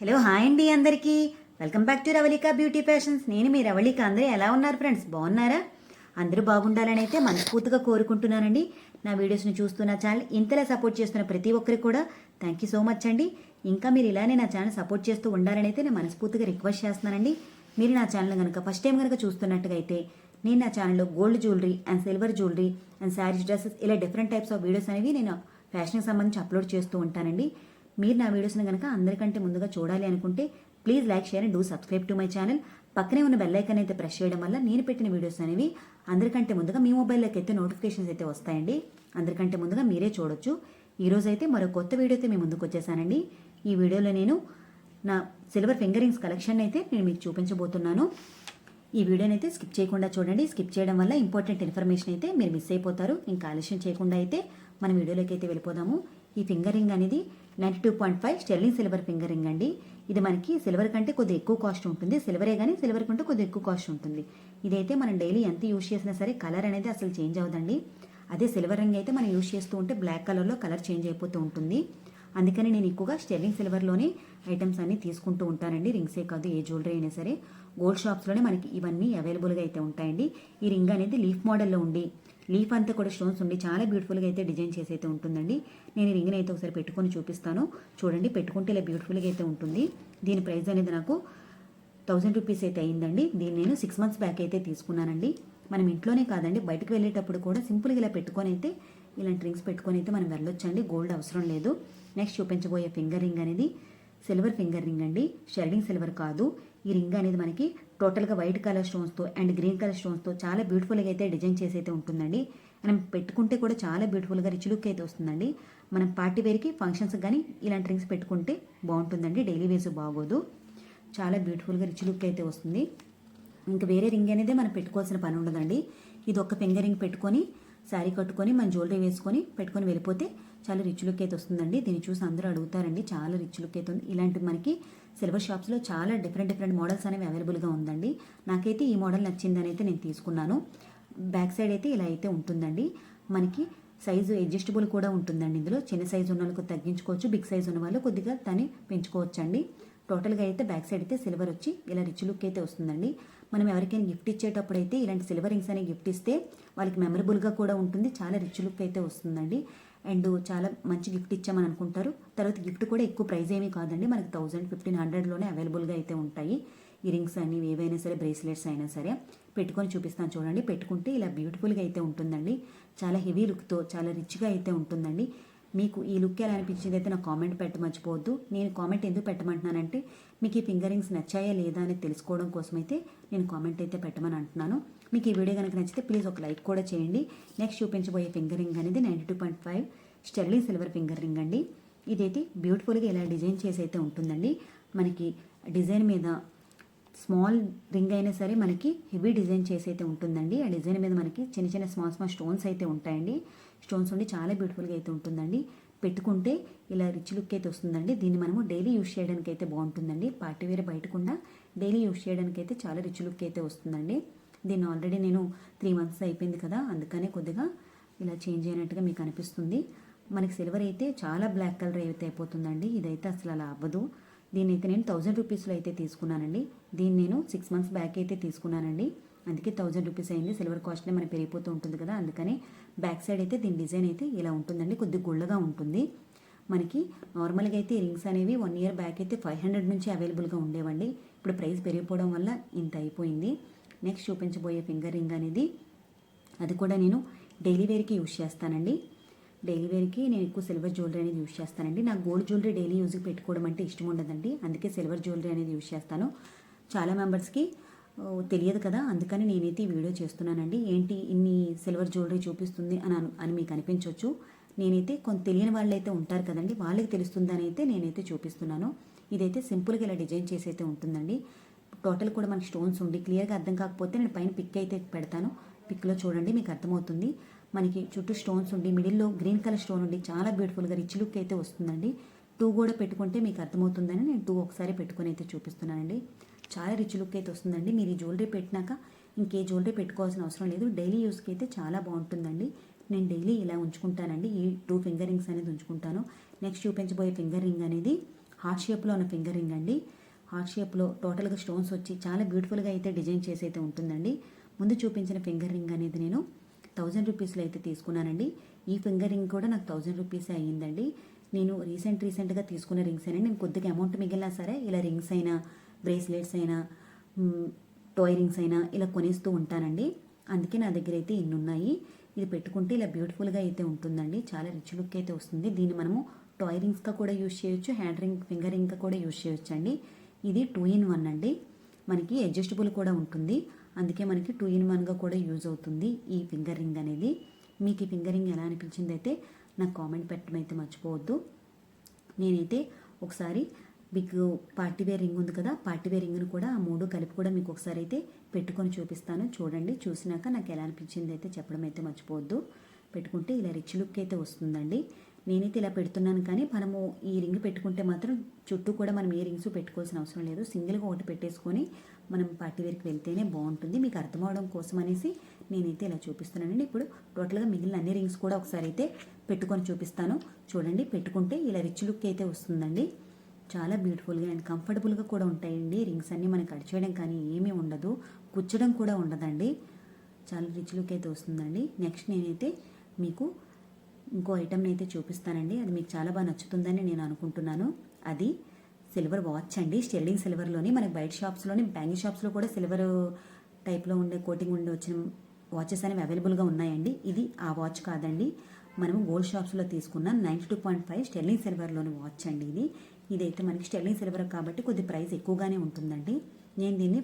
Hello hi అండి అందరికీ. Welcome back to Ravalika beauty fashions. నేను మీ రవళిక. అందరూ ఎలా ఉన్నారు ఫ్రెండ్స్? బాగున్నారా? అందరూ బాగుండాలని అయితే మనస్ఫూర్తిగా కోరుకుంటున్నానండి. నా వీడియోస్ని చూస్తున్న ఛానల్ ఇంతలా సపోర్ట్ చేస్తున్న ప్రతి ఒక్కరికి కూడా థ్యాంక్ యూ సో మచ్ అండి. ఇంకా మీరు ఇలానే నా ఛానల్ సపోర్ట్ చేస్తూ ఉండాలని అయితే నేను మనస్ఫూర్తిగా రిక్వెస్ట్ చేస్తున్నానండి. మీరు నా ఛానల్ కనుక ఫస్ట్ టైం కనుక చూస్తున్నట్టుగా అయితే నేను నా ఛానల్లో gold jewellery and silver jewellery and saris dresses ఇలా డిఫరెంట్ టైప్స్ ఆఫ్ వీడియోస్ అనేవి నేను ఫ్యాషన్కి సంబంధించి అప్లోడ్ చేస్తూ ఉంటానండి. మీరు నా వీడియోస్ని కనుక అందరికంటే ముందుగా చూడాలి అనుకుంటే please like share and do subscribe to my channel. పక్కనే ఉన్న బెల్ ఐకాన్ అయితే ప్రెస్ చేయడం వల్ల నేను పెట్టిన వీడియోస్ అనేవి అందరికంటే ముందుగా మీ మొబైల్లోకి అయితే నోటిఫికేషన్స్ అయితే వస్తాయండి. అందరికంటే ముందుగా మీరే చూడొచ్చు. ఈరోజు అయితే మరో కొత్త వీడియో అయితే మీ ముందుకు వచ్చేసానండి. ఈ వీడియోలో నేను నా సిల్వర్ ఫింగరింగ్స్ కలెక్షన్ అయితే నేను మీకు చూపించబోతున్నాను. ఈ వీడియోని అయితే స్కిప్ చేయకుండా చూడండి. స్కిప్ చేయడం వల్ల ఇంపార్టెంట్ ఇన్ఫర్మేషన్ అయితే మీరు మిస్ అయిపోతారు. ఇంకా ఆలస్యం చేయకుండా అయితే మన వీడియోలోకి అయితే వెళ్ళిపోదాము. ఈ ఫింగర్ రింగ్ అనేది ninety two point five sterling silver finger ring అండి. ఇది మనకి సిల్వర్ కంటే కొద్దిగా ఎక్కువ కాస్ట్ ఉంటుంది. సిల్వరే కానీ సిల్వర్ కంటే కొద్దిగా ఎక్కువ కాస్ట్ ఉంటుంది. ఇదైతే మనం డైలీ ఎంత యూజ్ చేసినా సరే కలర్ అనేది అసలు చేంజ్ అవ్వదండి. అదే సిల్వర్ రింగ్ అయితే మనం యూజ్ చేస్తూ ఉంటే బ్లాక్ కలర్లో కలర్ చేంజ్ అయిపోతూ ఉంటుంది. అందుకని నేను ఎక్కువగా స్టెర్లింగ్ సిల్వర్లోనే ఐటమ్స్ అన్నీ తీసుకుంటూ ఉంటానండి. రింగ్సే కాదు ఏ జ్యువెలరీ అయినా సరే. గోల్డ్ షాప్స్లోనే మనకి ఇవన్నీ అవైలబుల్గా అయితే ఉంటాయండి. ఈ రింగ్ అనేది లీఫ్ మోడల్లో ఉండి లీఫ్ అంతా కూడా స్టోన్స్ ఉండి చాలా బ్యూటిఫుల్గా అయితే డిజైన్ చేసి అయితే ఉంటుందండి. నేను రింగ్ని అయితే ఒకసారి పెట్టుకొని చూపిస్తాను. చూడండి పెట్టుకుంటే ఇలా బ్యూటిఫుల్గా అయితే ఉంటుంది. దీని ప్రైస్ అనేది నాకు థౌజండ్ రూపీస్ అయితే అయిందండి. దీన్ని నేను సిక్స్ మంత్స్ బ్యాక్ అయితే తీసుకున్నానండి. మనం ఇంట్లోనే కాదండి బయటకు వెళ్ళేటప్పుడు కూడా సింపుల్గా ఇలా పెట్టుకొని అయితే ఇలాంటి రింగ్స్ పెట్టుకొని అయితే మనం వెళ్ళొచ్చండి. గోల్డ్ అవసరం లేదు. నెక్స్ట్ చూపించబోయే ఫింగర్ రింగ్ అనేది సిల్వర్ ఫింగర్ రింగ్ అండి. షెల్డింగ్ సిల్వర్ కాదు. ఈ రింగ్ అనేది మనకి టోటల్గా వైట్ కలర్ స్టోన్స్తో అండ్ గ్రీన్ కలర్ స్టోన్స్తో చాలా బ్యూటిఫుల్గా అయితే డిజైన్ చేసి అయితే ఉంటుందండి. మనం పెట్టుకుంటే కూడా చాలా బ్యూటిఫుల్గా రిచ్ లుక్ అయితే వస్తుందండి. మనం పార్టీ వేర్కి ఫంక్షన్స్ కానీ ఇలాంటి రింగ్స్ పెట్టుకుంటే బాగుంటుందండి. డైలీ వేస్ బాగోదు. చాలా బ్యూటిఫుల్గా రిచ్ లుక్ అయితే వస్తుంది. ఇంకా వేరే రింగ్ అనేది మనం పెట్టుకోవాల్సిన పని ఉండదండి. ఇది ఒక ఫింగర్ రింగ్ పెట్టుకొని శారీ కట్టుకొని మన జ్యువెలరీ వేసుకొని పెట్టుకొని వెళ్ళిపోతే చాలా రిచ్ లుక్ అయితే వస్తుందండి. దీన్ని చూసి అందరూ అడుగుతారండి చాలా రిచ్ లుక్ అయితే ఉంది. ఇలాంటి మనకి సిల్వర్ షాప్స్లో చాలా డిఫరెంట్ డిఫరెంట్ మోడల్స్ అనేవి అవైలబుల్గా ఉందండి. నాకైతే ఈ మోడల్ నచ్చిందని అయితే నేను తీసుకున్నాను. బ్యాక్ సైడ్ అయితే ఇలా అయితే ఉంటుందండి. మనకి సైజు అడ్జస్టబుల్ కూడా ఉంటుందండి ఇందులో. చిన్న సైజు ఉన్న వాళ్ళకు తగ్గించుకోవచ్చు బిగ్ సైజు ఉన్న వాళ్ళు కొద్దిగా దాన్ని పెంచుకోవచ్చు అండి టోటల్గా అయితే బ్యాక్ సైడ్ అయితే సిల్వర్ వచ్చి ఇలా రిచ్ లుక్ అయితే వస్తుందండి. మనం ఎవరికైనా గిఫ్ట్ ఇచ్చేటప్పుడు అయితే ఇలాంటి సిల్వర్ రింగ్స్ అనేవి గిఫ్ట్ ఇస్తే వాళ్ళకి మెమరబుల్గా కూడా ఉంటుంది. చాలా రిచ్ లుక్ అయితే వస్తుందండి. అండ్ చాలా మంచి గిఫ్ట్ ఇచ్చామని అనుకుంటారు. తర్వాత గిఫ్ట్ కూడా ఎక్కువ ప్రైజ్ ఏమీ కాదండి. మనకి థౌజండ్ ఫిఫ్టీన్ హండ్రెడ్లోనే అవైలబుల్గా అయితే ఉంటాయి. ఈ రింగ్స్ అన్ని ఏవైనా సరే బ్రేస్లెట్స్ అయినా సరే పెట్టుకొని చూపిస్తాను చూడండి. పెట్టుకుంటే ఇలా బ్యూటిఫుల్గా అయితే ఉంటుందండి. చాలా హెవీ లుక్తో చాలా రిచ్గా అయితే ఉంటుందండి. మీకు ఈ లుక్ ఎలా అనిపించింది అయితే నా కామెంట్ పెట్ట మర్చిపోవద్దు. నేను కామెంట్ ఎందుకు పెట్టమంటున్నానంటే మీకు ఈ ఫింగరింగ్స్ నచ్చాయా లేదా అని తెలుసుకోవడం కోసం అయితే నేను కామెంట్ అయితే పెట్టమని అంటున్నాను. మీకు ఈ వీడియో కనుక నచ్చితే ప్లీజ్ ఒక లైక్ కూడా చేయండి. నెక్స్ట్ చూపించబోయే ఫింగరింగ్ అనేది ninety two point five sterling silver finger ring అండి. ఇదైతే బ్యూటిఫుల్గా ఇలా డిజైన్ చేసి అయితే ఉంటుందండి. మనకి డిజైన్ మీద స్మాల్ రింగ్ అయినా సరే మనకి హెవీ డిజైన్ చేసి అయితే ఉంటుందండి. ఆ డిజైన్ మీద మనకి చిన్న చిన్న స్మాల్ స్మాల్ స్టోన్స్ అయితే ఉంటాయండి. స్టోన్స్ ఉండి చాలా బ్యూటిఫుల్గా అయితే ఉంటుందండి. పెట్టుకుంటే ఇలా రిచ్ లుక్ అయితే వస్తుందండి. దీన్ని మనము డైలీ యూస్ చేయడానికి అయితే బాగుంటుందండి. పార్టీ వేర్ బయటకుండా డైలీ యూస్ చేయడానికి అయితే చాలా రిచ్ లుక్ అయితే వస్తుందండి. దీన్ని ఆల్రెడీ నేను త్రీ మంత్స్ అయిపోయింది కదా అందుకనే కొద్దిగా ఇలా చేంజ్ అయినట్టుగా మీకు అనిపిస్తుంది. మనకి సిల్వర్ అయితే చాలా బ్లాక్ కలర్ అయితే అయిపోతుందండి. ఇదైతే అసలు అలా అవ్వదు. దీన్ని అయితే నేను థౌజండ్ రూపీస్లో అయితే తీసుకున్నానండి. దీన్ని నేను సిక్స్ మంత్స్ బ్యాక్ అయితే తీసుకున్నానండి. అందుకే థౌజండ్ రూపీస్ అయింది. సిల్వర్ కాస్ట్నే మనకి పెరిగిపోతూ ఉంటుంది కదా. అందుకని బ్యాక్ సైడ్ అయితే దీని డిజైన్ అయితే ఇలా ఉంటుందండి. కొద్ది గుళ్ళగా ఉంటుంది. మనకి నార్మల్గా అయితే రింగ్స్ అనేవి వన్ ఇయర్ బ్యాక్ అయితే ఫైవ్ హండ్రెడ్ నుంచి అవైలబుల్గా ఉండేవండి. ఇప్పుడు ప్రైస్ పెరిగిపోవడం వల్ల ఇంత అయిపోయింది. నెక్స్ట్ చూపించబోయే ఫింగర్ రింగ్ అనేది అది కూడా నేను డైలీ వేర్కి యూజ్ చేస్తానండి. డైలీ వేర్కి నేను ఎక్కువ సిల్వర్ జ్యువెలరీ అనేది యూజ్ చేస్తానండి. నాకు గోల్డ్ జ్యువెలరీ డైలీ యూజ్కి పెట్టుకోవడం అంటే ఇష్టం ఉండదండి. అందుకే సిల్వర్ జ్యువెలరీ అనేది యూజ్ చేస్తాను. చాలా మెంబర్స్కి తెలియదు కదా అందుకని నేనైతే ఈ వీడియో చేస్తున్నానండి. ఏంటి ఇన్ని సిల్వర్ జ్యువెలరీ చూపిస్తుంది అని అని మీకు అనిపించవచ్చు నేనైతే కొంత తెలియని వాళ్ళు అయితే ఉంటారు కదండి వాళ్ళకి తెలుస్తుందని అయితే నేనైతే చూపిస్తున్నాను. ఇదైతే సింపుల్గా ఇలా డిజైన్ చేసి అయితే ఉంటుందండి. టోటల్ కూడా మనకి స్టోన్స్ ఉండి క్లియర్గా అర్థం కాకపోతే నేను పైన పిక్ అయితే పెడతాను. పిక్లో చూడండి మీకు అర్థమవుతుంది. మనకి చుట్టూ స్టోన్స్ ఉండి మిడిల్లో గ్రీన్ కలర్ స్టోన్ ఉండి చాలా బ్యూటిఫుల్గా రిచ్ లుక్ అయితే వస్తుందండి. టూ కూడా పెట్టుకుంటే మీకు అర్థమవుతుందని నేను టూ ఒకసారి పెట్టుకొని అయితే చూపిస్తున్నానండి. చాలా రిచ్ లుక్ అయితే వస్తుందండి. మీరు ఈ జ్యువెలరీ పెట్టినాక ఇంకే జ్యువెలరీ పెట్టుకోవాల్సిన అవసరం లేదు. డైలీ యూస్కి అయితే చాలా బాగుంటుందండి. నేను డైలీ ఇలా ఉంచుకుంటానండి. ఈ టూ ఫింగర్ రింగ్స్ అనేది ఉంచుకుంటాను. నెక్స్ట్ చూపించబోయే ఫింగర్ రింగ్ అనేది హార్ట్ షేప్లో ఉన్న ఫింగర్ రింగ్ అండి. హార్ట్ షేప్లో టోటల్గా స్టోన్స్ వచ్చి చాలా బ్యూటిఫుల్గా అయితే డిజైన్ చేసి అయితే ఉంటుందండి. ముందు చూపించిన ఫింగర్ రింగ్ అనేది నేను థౌజండ్ రూపీస్లో అయితే తీసుకున్నానండి. ఈ ఫింగర్ రింగ్ కూడా నాకు థౌజండ్ రూపీసే అయ్యిందండి. నేను రీసెంట్ రీసెంట్గా తీసుకున్న రింగ్స్ అయినా నేను కొద్దిగా అమౌంట్ మిగిలినా సరే ఇలా రింగ్స్ అయినా బ్రేస్లెట్స్ అయినా టోయ్ రింగ్స్ అయినా ఇలా కొనేస్తూ ఉంటానండి. అందుకే నా దగ్గర అయితే ఇన్ని ఉన్నాయి ఇది పెట్టుకుంటే ఇలా బ్యూటిఫుల్గా అయితే ఉంటుందండి. చాలా రిచ్ లుక్ అయితే వస్తుంది. దీన్ని మనము టాయ్ రింగ్స్గా కూడా యూజ్ చేయొచ్చు హ్యాండ్ రింగ్ ఫింగర్ రింగ్గా కూడా యూజ్ చేయొచ్చు అండి ఇది టూ ఇన్ వన్ అండి. మనకి అడ్జస్టబుల్ కూడా ఉంటుంది. అందుకే మనకి టూ ఇన్ వన్గా కూడా యూజ్ అవుతుంది ఈ ఫింగర్ రింగ్ అనేది. మీకు ఈ ఫింగర్ రింగ్ ఎలా అనిపించింది అయితే నాకు కామెంట్ పెట్టడం అయితే మర్చిపోవద్దు. నేనైతే ఒకసారి మీకు పార్టీ వేర్ రింగ్ ఉంది కదా పార్టీ వేర్ రింగ్ను కూడా ఆ మూడు కలిపి కూడా మీకు ఒకసారి అయితే పెట్టుకొని చూపిస్తాను. చూడండి చూసినాక నాకు ఎలా అనిపించింది అయితే చెప్పడం అయితే మర్చిపోవద్దు. పెట్టుకుంటే ఇలా రిచ్ లుక్ అయితే వస్తుందండి. నేనైతే ఇలా పెడుతున్నాను కానీ మనము ఈ రింగ్ పెట్టుకుంటే మాత్రం చుట్టూ కూడా మనం ఏ రింగ్స్ పెట్టుకోవాల్సిన అవసరం లేదు. సింగిల్గా ఒకటి పెట్టేసుకొని మనం పార్టీ వేర్కి వెళ్తేనే బాగుంటుంది. మీకు అర్థం అవడం కోసం అనేసి నేనైతే ఇలా చూపిస్తున్నానండి. ఇప్పుడు టోటల్గా మిగిలిన అన్ని రింగ్స్ కూడా ఒకసారి అయితే పెట్టుకొని చూపిస్తాను. చూడండి పెట్టుకుంటే ఇలా రిచ్ లుక్ అయితే వస్తుందండి. చాలా బ్యూటిఫుల్గా అండ్ కంఫర్టబుల్గా కూడా ఉంటాయండి. రింగ్స్ అన్నీ మనకి అడిచేయడం కానీ ఏమీ ఉండదు. కుచ్చడం కూడా ఉండదండి. చాలా రిచ్ లుక్ అయితే వస్తుందండి. నెక్స్ట్ నేనైతే మీకు ఇంకో ఐటమ్ని అయితే చూపిస్తానండి. అది మీకు చాలా బాగా నచ్చుతుందని నేను అనుకుంటున్నాను. అది సిల్వర్ వాచ్ అండి. స్టెర్లింగ్ సిల్వర్లోని మనకి బయట షాప్స్లోని బ్యాంగిల్ షాప్స్లో కూడా సిల్వర్ టైప్లో ఉండే కోటింగ్ ఉండి వచ్చిన వాచెస్ అనేవి అవైలబుల్గా ఉన్నాయండి. ఇది ఆ వాచ్ కాదండి. మనం గోల్డ్ షాప్స్లో తీసుకున్న ninety two point five sterling సిల్వర్లోని watch అండి ఇది. ఇదైతే మనకి స్టెర్లింగ్ సిల్వర్ కాబట్టి కొద్ది ప్రైస్ ఎక్కువగానే ఉంటుందండి. నేను దీన్ని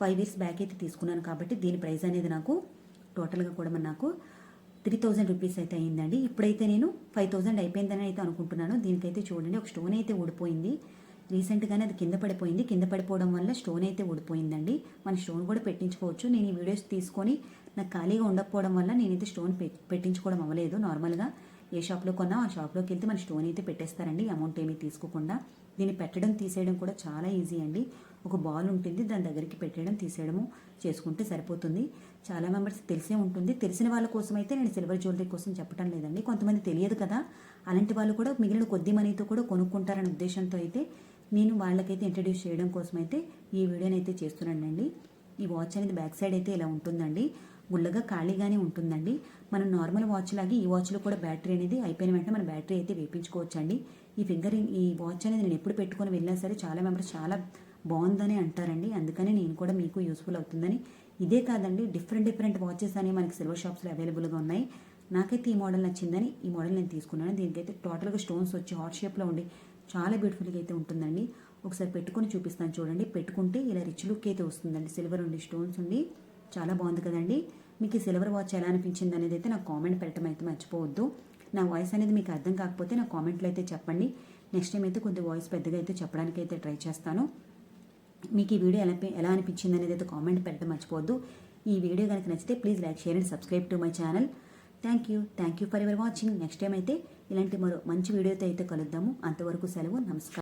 ఫైవ్ ఇయర్స్ బ్యాక్ అయితే తీసుకున్నాను కాబట్టి దీని ప్రైస్ అనేది నాకు టోటల్గా కూడా నాకు త్రీ థౌజండ్ రూపీస్ అయితే అయిందండి. ఇప్పుడైతే నేను ఫైవ్ థౌజండ్ అయిపోయిందని అయితే అనుకుంటున్నాను. దీనికైతే చూడండి ఒక స్టోన్ అయితే ఊడిపోయింది. రీసెంట్గానే అది కింద పడిపోయింది. కింద పడిపోవడం వల్ల స్టోన్ అయితే ఊడిపోయిందండి. మన స్టోన్ కూడా పెట్టించుకోవచ్చు. నేను ఈ వీడియోస్ తీసుకొని నాకు ఖాళీగా ఉండకపోవడం వల్ల నేనైతే స్టోన్ పెట్టించుకోవడం అవ్వలేదు. నార్మల్గా ఏ షాప్లో కొన్నా ఆ షాప్లోకి వెళ్తే మన స్టోన్ అయితే పెట్టేస్తారండి. అమౌంట్ ఏమీ తీసుకోకుండా దీన్ని పెట్టడం తీసేయడం కూడా చాలా ఈజీ అండి. ఒక బాల్ ఉంటుంది దాని దగ్గరికి పెట్టడం తీసేయడము చేసుకుంటే సరిపోతుంది. చాలా మెంబర్స్ తెలిసే ఉంటుంది. తెలిసిన వాళ్ళ కోసం అయితే నేను సిల్వర్ జ్యువెలరీ కోసం చెప్పడం లేదండి. కొంతమంది తెలియదు కదా. అలాంటి వాళ్ళు కూడా మిగిలిన కొద్ది మనీతో కూడా కొనుక్కుంటారనే ఉద్దేశంతో అయితే నేను వాళ్ళకైతే ఇంట్రడ్యూస్ చేయడం కోసం అయితే ఈ వీడియోని అయితే చేస్తున్నానండి. ఈ వాచ్ అనేది బ్యాక్ సైడ్ అయితే ఇలా ఉంటుందండి. గుళ్ళగా ఖాళీగానే ఉంటుందండి. మనం నార్మల్ వాచ్ లాగే ఈ వాచ్లో కూడా బ్యాటరీ అనేది అయిపోయిన వెంటనే మన బ్యాటరీ అయితే వేపించుకోవచ్చండి. ఈ ఫింగర్ ఈ వాచ్ అనేది నేను ఎప్పుడు పెట్టుకొని వెళ్ళినా సరే చాలా మెంబర్స్ చాలా బాగుందని అంటారండి. అందుకని నేను కూడా మీకు యూస్ఫుల్ అవుతుందని. ఇదే కాదండి డిఫరెంట్ డిఫరెంట్ వాచెస్ అనేవి మనకి సిల్వర్ షాప్స్లో అవైలబుల్గా ఉన్నాయి. నాకైతే ఈ మోడల్ నచ్చిందని ఈ మోడల్ నేను తీసుకున్నాను. దీనికైతే టోటల్గా స్టోన్స్ వచ్చి హాట్ షేప్లో ఉండి చాలా బ్యూటిఫుల్గా అయితే ఉంటుందండి. ఒకసారి పెట్టుకొని చూపిస్తాను చూడండి. పెట్టుకుంటే ఇలా రిచ్ లుక్ అయితే వస్తుందండి. సిల్వర్ ఉండి స్టోన్స్ ఉండి. చాలా బాగుంది కదండి. మీకు ఈ సిల్వర్ వాచ్ ఎలా అనిపించింది అనేది అయితే నాకు కామెంట్ పెట్టడం అయితే మర్చిపోవద్దు. నా వాయిస్ అనేది మీకు అర్థం కాకపోతే నా కామెంట్లో అయితే చెప్పండి. నెక్స్ట్ టైం అయితే కొద్ది వాయిస్ పెద్దగా అయితే చెప్పడానికి అయితే ట్రై చేస్తాను. మీకు ఈ వీడియో ఎలా ఎలా అనిపించింది అనేది అయితే కామెంట్ పెట్టడం మర్చిపోవద్దు. ఈ వీడియో కనుక నచ్చితే please like share and subscribe to my channel. Thank you. Thank you for your watching. Next time అయితే ఇలాంటి మరో మంచి వీడియోతో అయితే కలుద్దాము. అంతవరకు సెలవు. నమస్కారం.